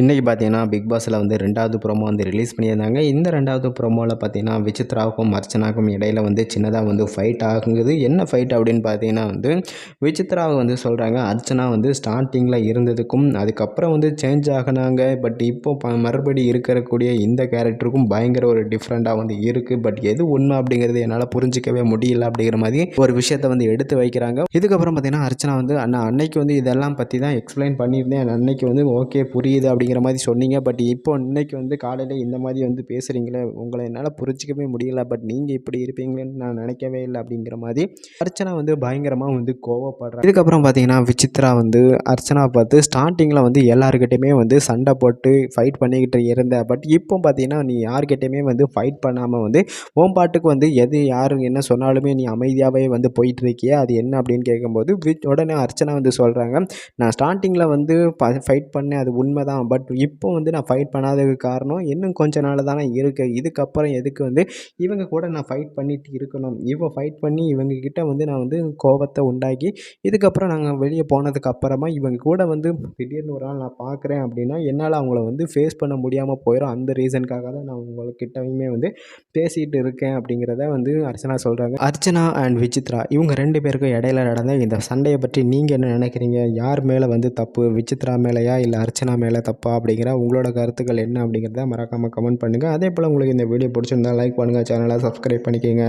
இன்றைக்கி பார்த்தீங்கன்னா பிக் பாஸில் வந்து ரெண்டாவது ப்ரோமோ வந்து ரிலீஸ் பண்ணியிருந்தாங்க. இந்த ரெண்டாவது ப்ரோமோவில் பார்த்தீங்கன்னா விசித்ராவுக்கும் அர்ச்சனாக்கும் இடையில வந்து சின்னதாக வந்து ஃபைட் ஆகுங்குது என்ன ஃபைட் அப்படின்னு பார்த்தீங்கன்னா வந்து விசித்ராவை வந்து சொல்கிறாங்க அர்ச்சனா வந்து ஸ்டார்டிங்கில் இருந்ததுக்கும் அதுக்கப்புறம் வந்து சேஞ்ச் ஆகினாங்க. பட் இப்போ ப மறுபடி இருக்கக்கூடிய இந்த கேரக்டருக்கும் பயங்கர ஒரு டிஃப்ரெண்ட்டாக வந்து இருக்குது பட் எது உண்மை அப்படிங்கிறது என்னால் புரிஞ்சிக்கவே முடியல அப்படிங்கிற மாதிரி ஒரு விஷயத்தை வந்து எடுத்து வைக்கிறாங்க. இதுக்கப்புறம் பார்த்தீங்கன்னா அர்ச்சனா வந்து அண்ணா அன்னைக்கு வந்து இதெல்லாம் பற்றி தான் எக்ஸ்பிளைன் பண்ணியிருந்தேன். அன்னைக்கு வந்து ஓகே புரியுது அப்படிங்கிற மாதிரி சொன்னீங்க. பட் இப்போ இன்றைக்கி வந்து காலையில் இந்த மாதிரி வந்து பேசுகிறீங்களே உங்களை என்னால் புரிஞ்சிக்கவே முடியல. பட் நீங்கள் இப்படி இருப்பீங்களேன்னு நான் நினைக்கவே இல்லை அப்படிங்கிற மாதிரி அர்ச்சனா வந்து பயங்கரமாக வந்து கோவப்படுறேன் இதுக்கப்புறம் பார்த்தீங்கன்னா விசித்ரா வந்து அர்ச்சனா பார்த்து ஸ்டார்டிங்கில் வந்து எல்லாருக்கிட்டையுமே வந்து சண்டை போட்டு ஃபைட் பண்ணிக்கிட்டு இருந்த. பட் இப்போ பார்த்தீங்கன்னா நீ யார்கிட்டையுமே வந்து ஃபைட் பண்ணாமல் வந்து ஓம் பாட்டுக்கு வந்து எது யார் என்ன சொன்னாலுமே நீ அமைதியாகவே வந்து போயிட்டுருக்கிய அது என்ன அப்படின்னு கேட்கும்போது உடனே அர்ச்சனா வந்து சொல்கிறாங்க நான் ஸ்டார்டிங்கில் வந்து ஃபைட் பண்ணேன் அது உண்மை தான் பட் இப்போ வந்து நான் ஃபைட் பண்ணாததுக்கு காரணம் இன்னும் கொஞ்ச நாள் தானே இருக்குது இதுக்கப்புறம் எதுக்கு வந்து இவங்க கூட நான் ஃபைட் பண்ணிட்டு இருக்கணும்? இவன் ஃபைட் பண்ணி இவங்க கிட்ட வந்து நான் வந்து கோபத்தை உண்டாக்கி இதுக்கப்புறம் நாங்கள் வெளியே போனதுக்கு அப்புறமா இவங்க கூட வந்து திடீர்னு ஒரு நாள் நான் பார்க்குறேன் அப்படின்னா என்னால் அவங்கள வந்து ஃபேஸ் பண்ண முடியாமல் போயிடும் அந்த ரீசனுக்காக தான் நான் உங்கள்கிட்டயுமே வந்து பேசிகிட்டு இருக்கேன் அப்படிங்கிறத வந்து அர்ச்சனா சொல்கிறாங்க அர்ச்சனா அண்ட் விசித்ரா இவங்க ரெண்டு பேருக்கும் இடையில நடந்த இந்த சண்டையை பற்றி நீங்கள் என்ன நினைக்கிறீங்க? யார் மேலே வந்து தப்பு? விசித்ரா மேலேயா இல்லை அர்ச்சனா மேலே தப்பு? தப்பா அப்படிங்கிற உங்களோட கருத்துக்கள் என்ன அப்படிங்கிறத மறக்காமல் கமெண்ட் பண்ணுங்கள் அதே போல் உங்களுக்கு இந்த வீடியோ பிடிச்சிருந்தா லைக் பண்ணுங்கள் சேனலை சப்ஸ்கிரைப் பண்ணிக்கோங்க.